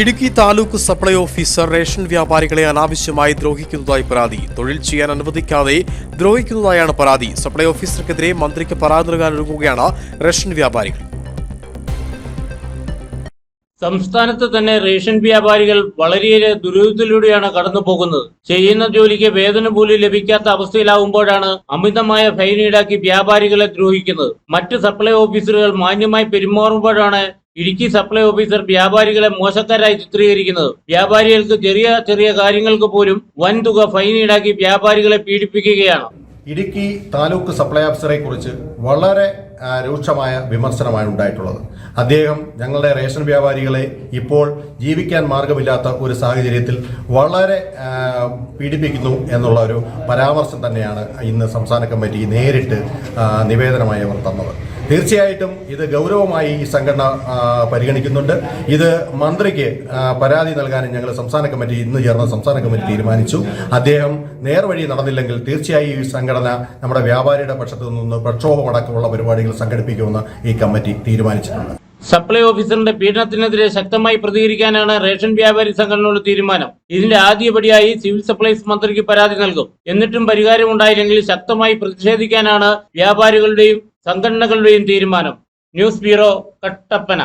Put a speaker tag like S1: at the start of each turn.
S1: Idukki taluk supply officer ration വ്യാപാരികളെ അനാവശ്യമായി ദ്രോഹിക്കുന്നതായി പരാതി. തൊഴിൽ ചെയ്യാൻ അനുവദിക്കാതെ ദ്രോഹിക്കുന്നതായാണ് പരാതി. സപ്ലൈ ഓഫീസർക്കെതിരെ മന്ത്രിക്ക് പരാതി നൽകാനൊരുങ്ങുകയാണ് റേഷൻ വ്യാപാരികൾ.
S2: സംസ്ഥാനത്ത് തന്നെ റേഷൻ വ്യാപാരികൾ വളരെയേറെ ദുരിതത്തിലൂടെയാണ് കടന്നു പോകുന്നത് ചെയ്യുന്ന ജോലിക്ക് വേതനം പോലും ലഭിക്കാത്ത അവസ്ഥയിലാവുമ്പോഴാണ് അമിതമായ ഫൈൻ ഈടാക്കി വ്യാപാരികളെ ദ്രോഹിക്കുന്നത്. മറ്റ് സപ്ലൈ ഓഫീസറുകൾ മാന്യമായി പെരുമാറുമ്പോഴാണ് ഇടുക്കി സപ്ലൈ ഓഫീസർ വ്യാപാരികളെ മോശക്കാരായി ചിത്രീകരിക്കുന്നത്. വ്യാപാരികൾക്ക് ചെറിയ ചെറിയ കാര്യങ്ങൾക്ക് പോലും വൻതുക ഫൈൻ ഈടാക്കി വ്യാപാരികളെ പീഡിപ്പിക്കുകയാണ്.
S3: ഇടുക്കി താലൂക്ക് സപ്ലൈ ഓഫീസറെ കുറിച്ച് വളരെ രൂക്ഷമായ വിമർശനമാണ് ഉണ്ടായിട്ടുള്ളത്. അദ്ദേഹം ഞങ്ങളുടെ റേഷൻ വ്യാപാരികളെ ഇപ്പോൾ ജീവിക്കാൻ മാർഗമില്ലാത്ത ഒരു സാഹചര്യത്തിൽ വളരെ പീഡിപ്പിക്കുന്നു എന്നുള്ള ഒരു പരാമർശം തന്നെയാണ് ഇന്ന് സംസ്ഥാന കമ്മിറ്റി നേരിട്ട് നിവേദനമായി അവർ തന്നത്. തീർച്ചയായിട്ടും ഇത് ഗൗരവമായി ഈ സംഘടന പരിഗണിക്കുന്നുണ്ട്. ഇത് മന്ത്രിക്ക് പരാതി നൽകാനും ഞങ്ങൾ സംസ്ഥാന കമ്മിറ്റി ഇന്ന് ചേർന്ന സംസ്ഥാന കമ്മിറ്റി തീരുമാനിച്ചു. അദ്ദേഹം നേർവഴി നടന്നില്ലെങ്കിൽ തീർച്ചയായും ഈ സംഘടന നമ്മുടെ വ്യാപാരിയുടെ പക്ഷത്തു നിന്ന് പ്രക്ഷോഭമടക്കമുള്ള പരിപാടികൾ സംഘടിപ്പിക്കുമെന്ന് ഈ കമ്മിറ്റി തീരുമാനിച്ചിട്ടുണ്ട്.
S2: സപ്ലൈ ഓഫീസറിന്റെ പീഡനത്തിനെതിരെ ശക്തമായി പ്രതികരിക്കാനാണ് റേഷൻ വ്യാപാരി സംഘടനയുടെ തീരുമാനം. ഇതിന്റെ ആദ്യപടിയായി സിവിൽ സപ്ലൈസ് മന്ത്രിക്ക് പരാതി നൽകും. എന്നിട്ടും പരിഹാരം ഉണ്ടായില്ലെങ്കിൽ ശക്തമായി പ്രതിഷേധിക്കാനാണ് വ്യാപാരികളുടെയും സംഘടനകളുടെയും തീരുമാനം. News bureau Kattappana.